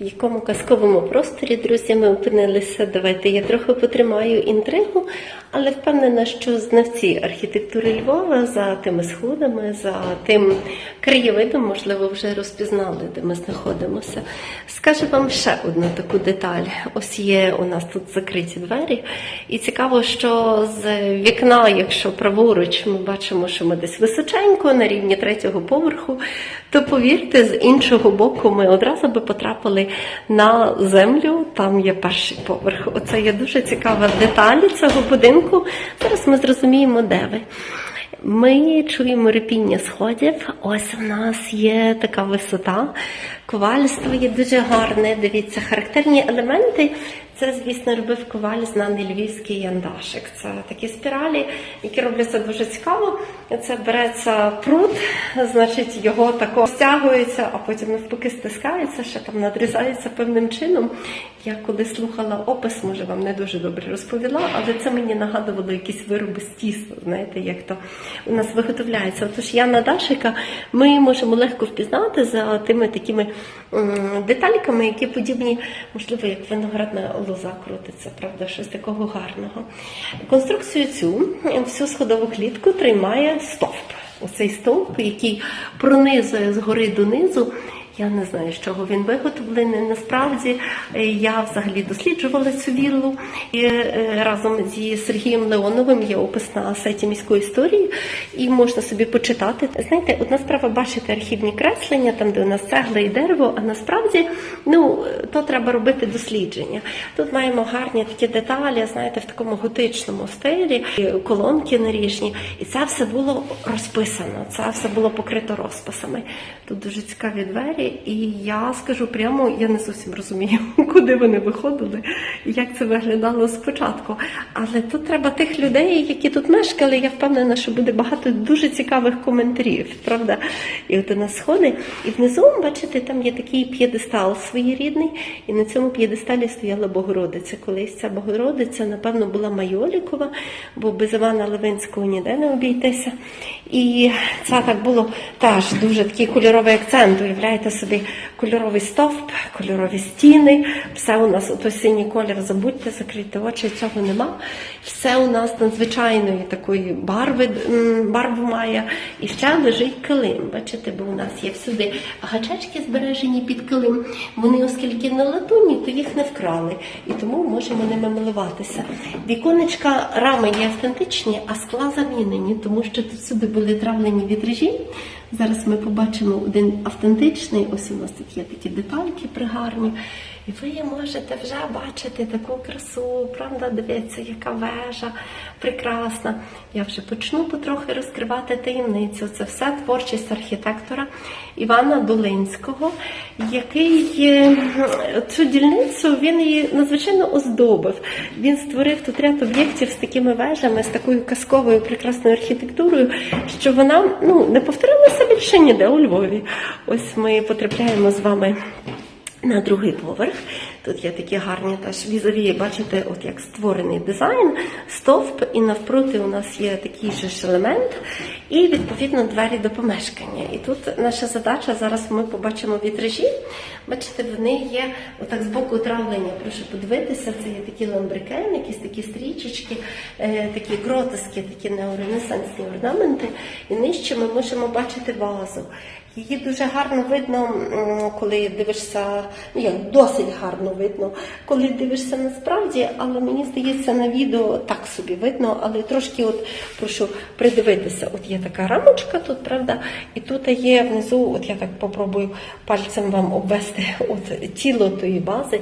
В якому казковому просторі, друзі, ми опинилися. Давайте я трохи потримаю інтригу, але впевнена, що знавці архітектури Львова за тими сходами, за тим краєвидом, можливо, вже розпізнали, де ми знаходимося. Скажу вам ще одну таку деталь. Ось є у нас тут закриті двері, і цікаво, що з вікна, якщо праворуч, ми бачимо, що ми десь височенько на рівні третього поверху, то повірте, з іншого боку ми одразу би потрапили на землю. Там є перший поверх. Оце є дуже цікава деталь цього будинку. Зараз ми зрозуміємо, де ви. Ми чуємо репіння сходів. Ось у нас є така висота. Ковальство є дуже гарне. Дивіться, характерні елементи. Це, звісно, робив коваль знаний львівський яндашик. Це такі спіралі, які робляться дуже цікаво. Це береться пруд, значить його тако стягується, а потім навпаки стискається, ще там надрізається певним чином. Я коли слухала опис, може вам не дуже добре розповіла, але це мені нагадувало якісь вироби з тіста, знаєте, як то у нас виготовляється. Отож, Яна Дашика ми можемо легко впізнати за тими такими детальками, які подібні, можливо, як виноградна лоза крутиться, правда, щось такого гарного. Конструкцію цю всю сходову клітку тримає стовп. Оцей стовп, який пронизує згори донизу. Я не знаю, з чого він виготовлений. Насправді е, я взагалі досліджувала цю віллу і е, разом зі Сергієм Леоновим є опис на сайті міської історії, і можна собі почитати. Знаєте, одна справа бачити архівні креслення, там де у нас цегла і дерево, а насправді ну то треба робити дослідження. Тут маємо гарні такі деталі, знаєте, в такому готичному стилі, колонки наріжні, і це все було розписано. Це все було покрито розписами. Тут дуже цікаві двері, і я скажу прямо, я не зовсім розумію, куди вони виходили, як це виглядало спочатку. Але тут треба тих людей, які тут мешкали. Я впевнена, що буде багато дуже цікавих коментарів, правда? І от у нас сходи. І внизу, бачите, там є такий п'єдестал своєрідний, і на цьому п'єдесталі стояла Богородиця. Колись ця Богородиця, напевно, була Майолікова, бо без Івана Левинського ніде не обійтися. І це так було теж дуже такий кольоровий акцент. Уявляєте собі кольоровий стовп, кольорові стіни. Все у нас ото синій колір, забудьте, закрити очі, цього нема. Все у нас надзвичайної такої барви, барву має. І ще лежить килим. Бачите, бо у нас є всюди гачечки збережені під килим. Вони, оскільки на латуні, то їх не вкрали. І тому можемо ними милуватися. Віконечка рами є автентичні, а скла замінені, тому що тут всюди були травлені вітражі. Зараз ми побачимо один автентичний. Ось у нас тут є такі детальки пригарні. І ви можете вже бачити таку красу, правда, дивіться, яка вежа прекрасна. Я вже почну потрохи розкривати таємницю. Це все творчість архітектора Івана Долинського, який е, цю дільницю він її надзвичайно оздобив. Він створив тут ряд об'єктів з такими вежами, з такою казковою прекрасною архітектурою, що вона ну, не повторилася більше ніде у Львові. Ось ми потрапляємо з вами на другий поверх. Тут є такі гарні теж візові, бачите, от як створений дизайн, стовп, і навпроти у нас є такий же ж елемент, і відповідно двері до помешкання. І тут наша задача зараз ми побачимо вітражі. Бачите, вони є отак з боку травлення. Прошу подивитися, це є такі ламбрикен, якісь такі стрічечки, е, такі гротески, такі неоренесансні орнаменти. І нижче ми можемо бачити вазу. Її дуже гарно видно, коли дивишся, ну як досить гарно видно, коли дивишся насправді, але мені здається, на відео так собі видно, але трошки от прошу придивитися. От є така рамочка тут, правда, і тут є внизу, от я так попробую пальцем вам обвести от тіло тої бази.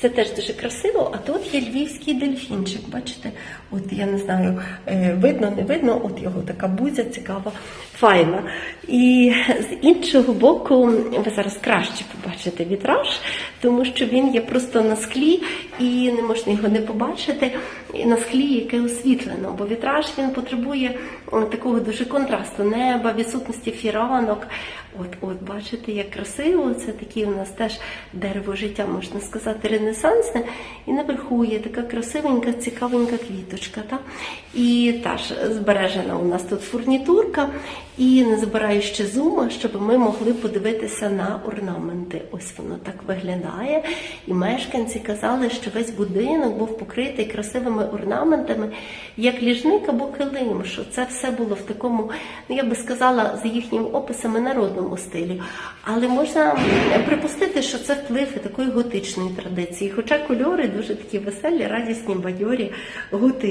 Це теж дуже красиво, а тут є львівський дельфінчик. Бачите, от я не знаю, е, видно, не видно, от його така бузя цікава, файна. І з іншого боку, ви зараз краще побачите вітраж, тому що він є просто на склі і не можна його не побачити. На склі, яке освітлено, бо вітраж він потребує такого дуже контрасту неба, відсутності фіранок. От, от, бачите, як красиво, це такі у нас теж дерево життя, можна сказати, ренесансне. І наверху є така красивенька, цікавенька квіточка. Та? І теж збережена у нас тут фурнітурка. І не забираю ще зума, щоб ми могли подивитися на орнаменти. Ось воно так виглядає. І мешканці казали, що весь будинок був покритий красивими орнаментами, як ліжник або килим, що це все було в такому, ну я би сказала, за їхніми описами народному стилі. Але можна припустити, що це вплив такої готичної традиції. Хоча кольори дуже такі веселі, радісні, бадьорі, готичні.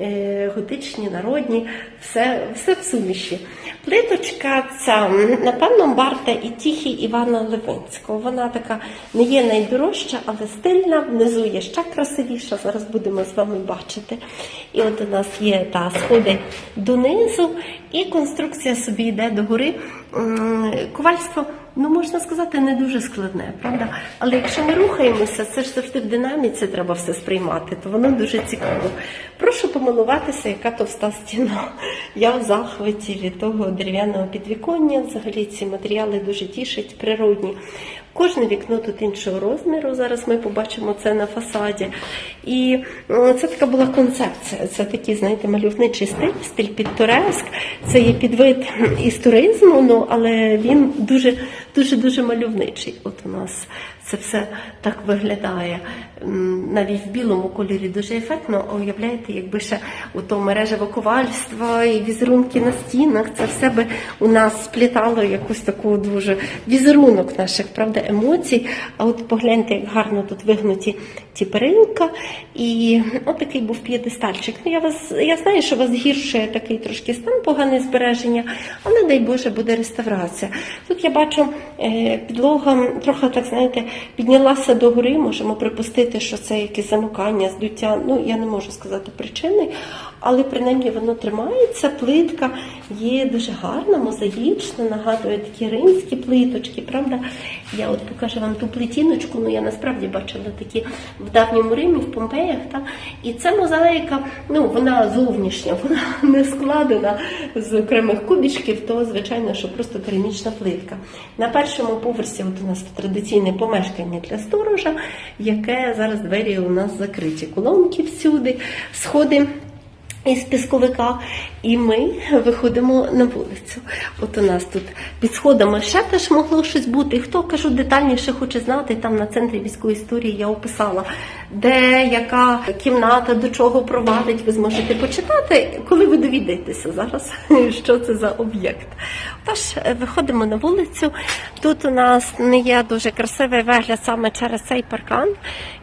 Е, Готичні, народні, все, все в суміші. Плиточка ця, напевно, варта і тіхі Івана Левинського. Вона така не є найдорожча, але стильна, внизу є ще красивіша. Зараз будемо з вами бачити. І от у нас є та сходи донизу, і конструкція собі йде догори. Ковальство, ну можна сказати, не дуже складне, правда? Але якщо ми рухаємося, це ж завжди в динаміці треба все сприймати, то воно дуже цікаво. Прошу помилуватися, яка товста стіна. Я в захваті від того дерев'яного підвіконня. Взагалі ці матеріали дуже тішать, природні. Кожне вікно тут іншого розміру. Зараз ми побачимо це на фасаді. І е, це така була концепція. Це такий, знаєте, мальовничий стиль, стиль підтореск. Це є підвид із туризму, ну але він дуже дуже дуже мальовничий. От у нас це все так виглядає. Навіть в білому кольорі дуже ефектно. А Уявляєте, якби ще у то мережево ковальство і візерунки на стінах, це все би у нас сплітало якусь таку дуже візерунок наших, правда, емоцій. А от погляньте, як гарно тут вигнуті перилка. І отакий був п'єдестальчик. Ну, я вас я знаю, що вас гірше такий трошки стан, погане збереження, але дай Боже буде реставрація. Тут я бачу е, підлога трохи так знаєте піднялася до гори. Можемо припустити, що це якесь замикання, здуття. Ну я не можу сказати причини, але принаймні воно тримається. Плитка є дуже гарна, мозаїчна, нагадує такі римські плиточки. Правда, я от покажу вам ту плетіночку. Ну я насправді бачила такі в давньому Римі, в Помпеях. Та і ця мозаїка, ну вона зовнішня, вона не складена з окремих кубічків, то звичайно, що просто керамічна плитка. На першому поверсі от у нас традиційне помешкання для сторожа, яке зараз двері у нас закриті. Колонки всюди, сходи. Із пісковика, і ми виходимо на вулицю. От у нас тут під сходами ще теж могло щось бути. Хто кажу детальніше хоче знати, там на центрі військової історії я описала, де яка кімната до чого провадить. Ви зможете почитати, коли ви довідаєтеся зараз, що це за об'єкт. Тож виходимо на вулицю. Тут у нас не є дуже красивий вигляд саме через цей паркан.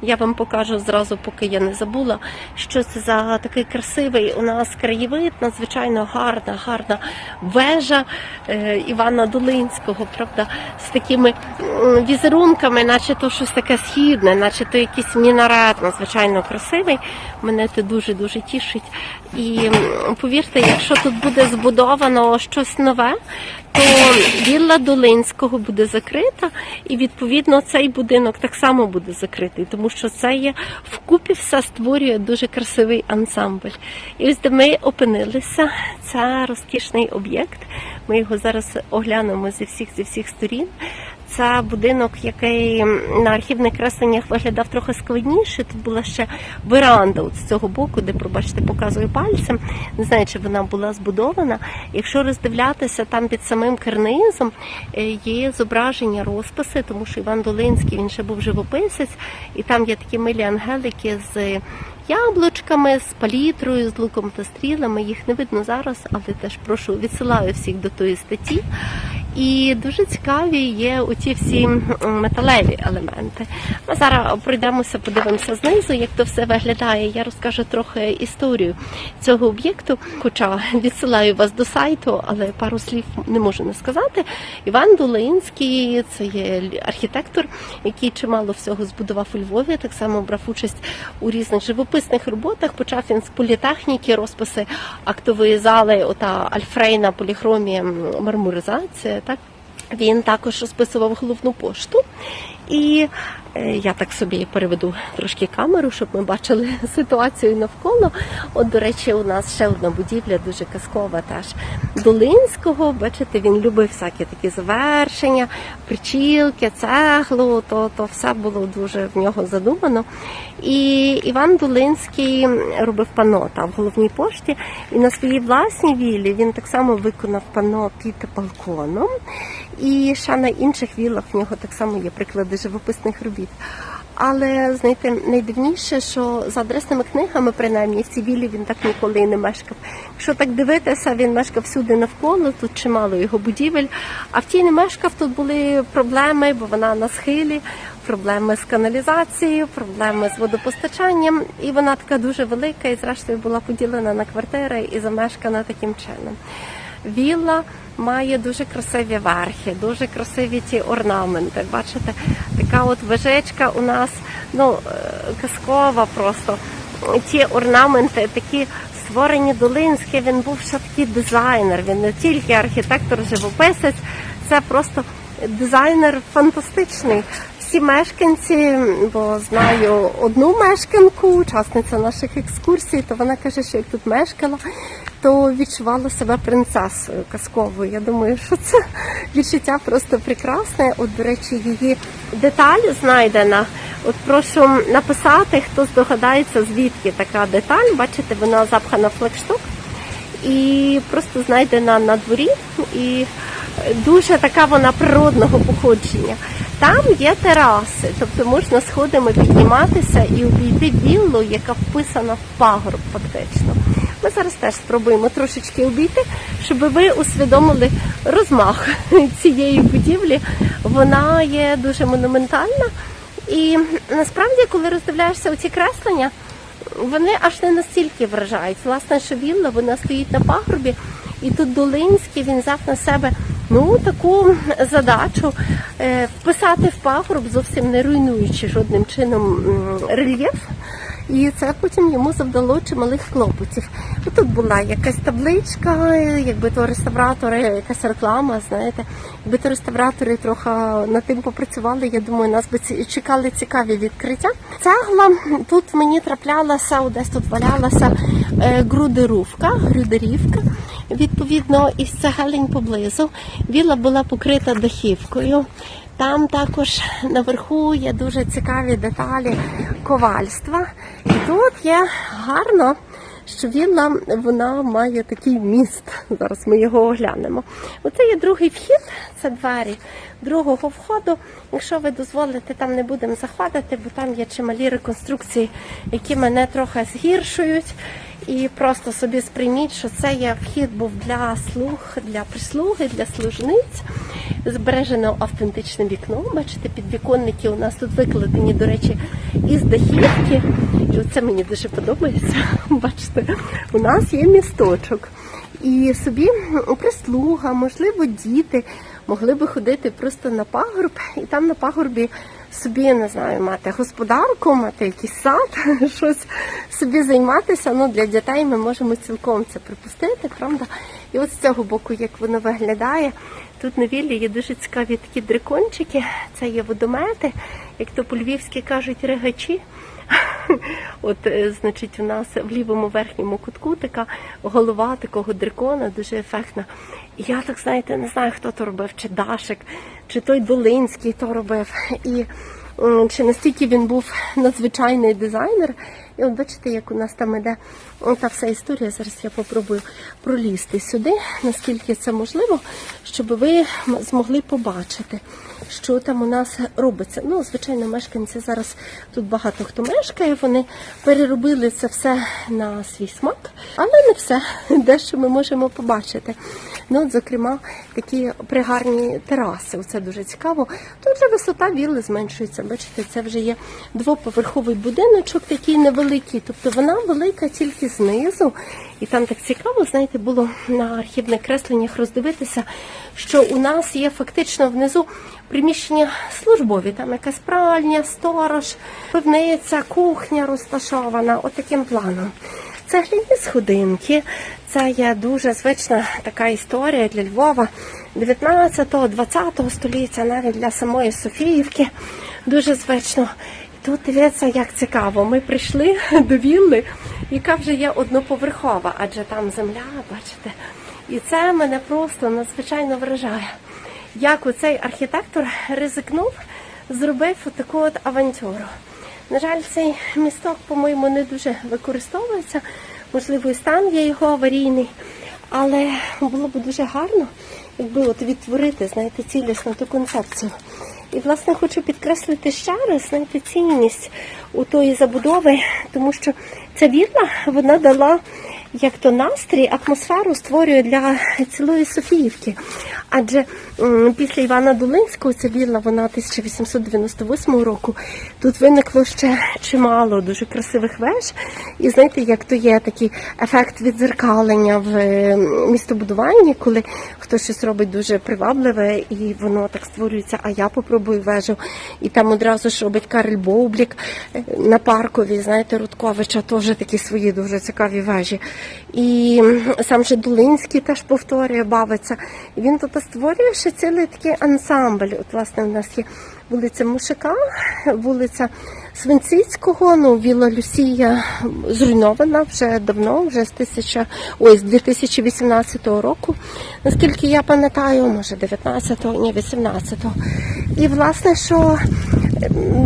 Я вам покажу зразу, поки я не забула, що це за такий красивий у нас краєвид, надзвичайно гарна, гарна вежа е, Івана Долинського, правда, з такими візерунками, наче то щось таке східне, наче то якийсь мінарет, надзвичайно красивий. Мене це дуже дуже тішить. І повірте, якщо тут буде збудовано щось нове, то вілла Долинського буде закрита, і відповідно цей будинок так само буде закритий, тому що це є вкупі все створює дуже красивий ансамбль. І ось де ми опинилися, це розкішний об'єкт. Ми його зараз оглянемо зі всіх зі всіх сторін. Це будинок, який на архівних кресленнях виглядав трохи складніше. Тут була ще веранда от з цього боку, де, пробачте, показую пальцем. Не знаю, чи вона була збудована. Якщо роздивлятися там під самим карнизом, е, є зображення розписи, тому що Іван Долинський він ще був живописець, і там є такі милі ангелики з яблучками, з палітрою, з луком та стрілами. Їх не видно зараз, але теж прошу відсилаю всіх до тої статті. І дуже цікаві є оті всі металеві елементи. Ми зараз пройдемося, подивимося знизу, як то все виглядає. Я розкажу трохи історію цього об'єкту, хоча відсилаю вас до сайту, але пару слів не можу не сказати. Іван Долинський це є архітектор, який чимало всього збудував у Львові. Так само брав участь у різних живописних роботах. Почав він з політехніки, розписи актової зали, ота альфрейна поліхромія мармуризація. Так він також розписував головну пошту. І е, я так собі переведу трошки камеру, щоб ми бачили ситуацію навколо. От, до речі, у нас ще одна будівля, дуже казкова теж Долинського. Бачите, він любив всякі такі завершення, причілки, цеглу, то, то все було дуже в нього задумано. І Іван Долинський робив панно там в головній пошті. І на своїй власній віллі він так само виконав панно під балконом. І ще на інших віллах в нього так само є приклади види живописних робіт. Але знаєте, найдивніше, що за адресними книгами, принаймні, в цій віллі він так ніколи і не мешкав. Якщо так дивитися, він мешкав всюди навколо, тут чимало його будівель. А в тій не мешкав, тут були проблеми, бо вона на схилі, проблеми з каналізацією, проблеми з водопостачанням. І вона така дуже велика, і зрештою була поділена на квартири і замешкана таким чином. Вілла має дуже красиві верхи, дуже красиві ті орнаменти. Бачите, така от вежечка у нас ну, е, казкова просто. Ті орнаменти такі створені Долинські, він був ще такий дизайнер, він не тільки архітектор, живописець, це просто дизайнер фантастичний. Всі мешканці, бо знаю одну мешканку, учасниця наших екскурсій, то вона каже, що як тут мешкала, то відчувала себе принцесою казковою. Я думаю, що це відчуття просто прекрасне. От, до речі, її деталь знайдена. От прошу написати, хто здогадається, звідки така деталь. Бачите, вона запхана флагшток і просто знайдена на дворі. І дуже така вона природного походження. Там є тераси, тобто можна сходами підніматися і обійти віллу, яка вписана в пагорб, фактично. Ми зараз теж спробуємо трошечки обійти, щоб ви усвідомили розмах цієї будівлі. Вона є дуже монументальна. І насправді, коли роздивляєшся оці креслення, вони аж не настільки вражають. Власне, що вілла вона стоїть на пагорбі, і тут Долинський він взяв на себе ну таку задачу е, вписати в пагорб, зовсім не руйнуючи жодним чином рельєф. І це потім йому завдало чималих клопотів. Тут була якась табличка, якби то реставратори, якась реклама, знаєте, якби то реставратори трохи над тим попрацювали, я думаю, нас би чекали цікаві відкриття. Цегла тут мені траплялася, десь тут валялася е, грудерувка, грудерівка. Відповідно, із цегелень поблизу. Віла була покрита дахівкою. Там також наверху є дуже цікаві деталі ковальства. І тут є гарно, що вілла вона має такий міст. Зараз ми його оглянемо. Оце є другий вхід, це двері другого входу. Якщо ви дозволите, там не будемо заходити, бо там є чималі реконструкції, які мене трохи згіршують. І просто собі сприйміть, що це є вхід був для слуг, для прислуги, для служниць. Збережено автентичне вікно. Бачите, підвіконники у нас тут викладені, до речі, із дахівки. І оце мені дуже подобається. Бачите, у нас є місточок. І собі прислуга, можливо, діти могли би ходити просто на пагорб, і там на пагорбі собі не знаю, мати господарку, мати якийсь сад, щось собі займатися. Ну для дітей ми можемо цілком це припустити, правда? І от з цього боку, як воно виглядає, тут на віллі є дуже цікаві такі дрикончики. Це є водомети, як то по-львівськи кажуть, ригачі. От, е, значить, у нас в лівому верхньому кутку така голова такого дракона, дуже ефектна. Я так, знаєте, не знаю, хто то робив, чи Дашик, чи той Долинський то робив. І чи настільки він був надзвичайний дизайнер. І от бачите, як у нас там іде та вся історія. Зараз я попробую пролізти сюди, наскільки це можливо, щоб ви змогли побачити, що там у нас робиться. Ну, звичайно, мешканці зараз тут багато хто мешкає. Вони переробили це все на свій смак, але не все. Дещо ми можемо побачити. Ну, от, зокрема, такі пригарні тераси. Це дуже цікаво. Тут вже висота вілли зменшується. Бачите, це вже є двоповерховий будиночок, такий невеликий. Тобто вона велика тільки знизу. І там так цікаво, знаєте, було на архівних кресленнях роздивитися, що у нас є фактично внизу приміщення службові. Там якась пральня, сторож, пивниця, кухня розташована. Отаким планом. Це гліні сходинки. Це є дуже звична така історія для Львова 19-20 століття, навіть для самої Софіївки. Дуже звично. Тут дивіться, як цікаво. Ми прийшли до вілли, яка вже є одноповерхова, адже там земля, бачите. І це мене просто надзвичайно вражає. Як оцей архітектор ризикнув, зробив таку от авантюру. На жаль, цей місток, по-моєму, не дуже використовується. Можливо, і стан є його аварійний. Але було б дуже гарно, якби от відтворити, знаєте, цілісну ту концепцію. І, власне, хочу підкреслити ще раз знаєте, цінність у тої забудови, тому що ця вілла вона дала як то настрій, атмосферу створює для цілої Софіївки. Адже після Івана Долинського ця вілла, вона 1898 року. Тут виникло ще чимало дуже красивих веж. І знаєте, як то є такий ефект відзеркалення в е, містобудуванні, коли хтось щось робить дуже привабливе, і воно так створюється. А я попробую вежу. І там одразу ж робить Карель Боублік е, на паркові, знаєте, Рудковича теж такі свої дуже цікаві вежі. І сам же Долинський теж повторює, бавиться. І він тут створює цілий такий ансамбль. От, власне, у нас є вулиця Мушика, вулиця Свинцицького, ну, Віла Люсія зруйнована вже давно, вже з, тисяча, ой, з 2018 року. Наскільки я пам'ятаю, може 19-го, ні, 18-го. І власне, що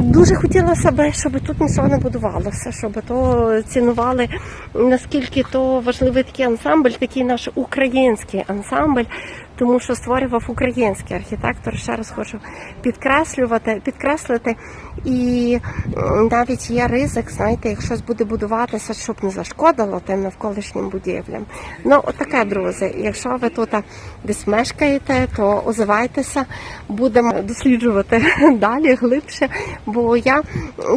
дуже хотілося б, щоб тут нічого не будувалося, щоб то цінували, наскільки то важливий такий ансамбль, такий наш український ансамбль, тому що створював український архітектор. Ще раз хочу підкреслювати, підкреслити. І навіть є ризик, знаєте, як буде будуватися, щоб не зашкодило тим навколишнім будівлям. Ну, отаке, друзі. Якщо ви тут десь мешкаєте, то озивайтеся, будемо досліджувати далі глибше. Бо я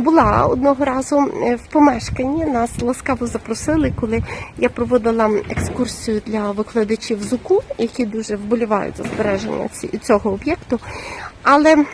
була одного разу е, в помешканні, нас ласкаво запросили, коли я проводила екскурсію для викладачів ЗУКу, які дуже вболівають за збереження цього об'єкту. Але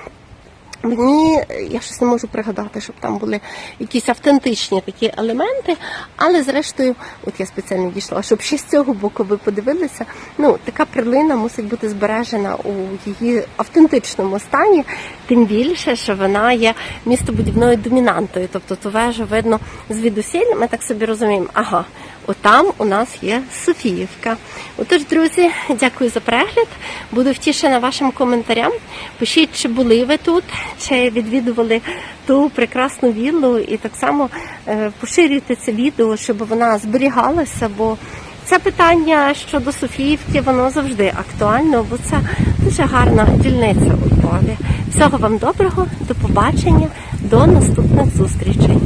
Мені я щось не можу пригадати, щоб там були якісь автентичні такі елементи, але зрештою, от я спеціально дійшла, щоб ще з цього боку ви подивилися. Ну, така перлина мусить бути збережена у її автентичному стані, тим більше, що вона є містобудівною домінантою. Тобто ту вежу видно звідусіль, ми так собі розуміємо, ага, отам у нас є Софіївка. Отож, друзі, дякую за перегляд. Буду втішена вашим коментарям. Пишіть, чи були ви тут, чи відвідували ту прекрасну віллу, і так само е, поширюйте це відео, щоб вона зберігалася, бо це питання щодо Софіївки, воно завжди актуально, бо це дуже гарна дільниця у Львові. Всього вам доброго, до побачення, до наступних зустрічей.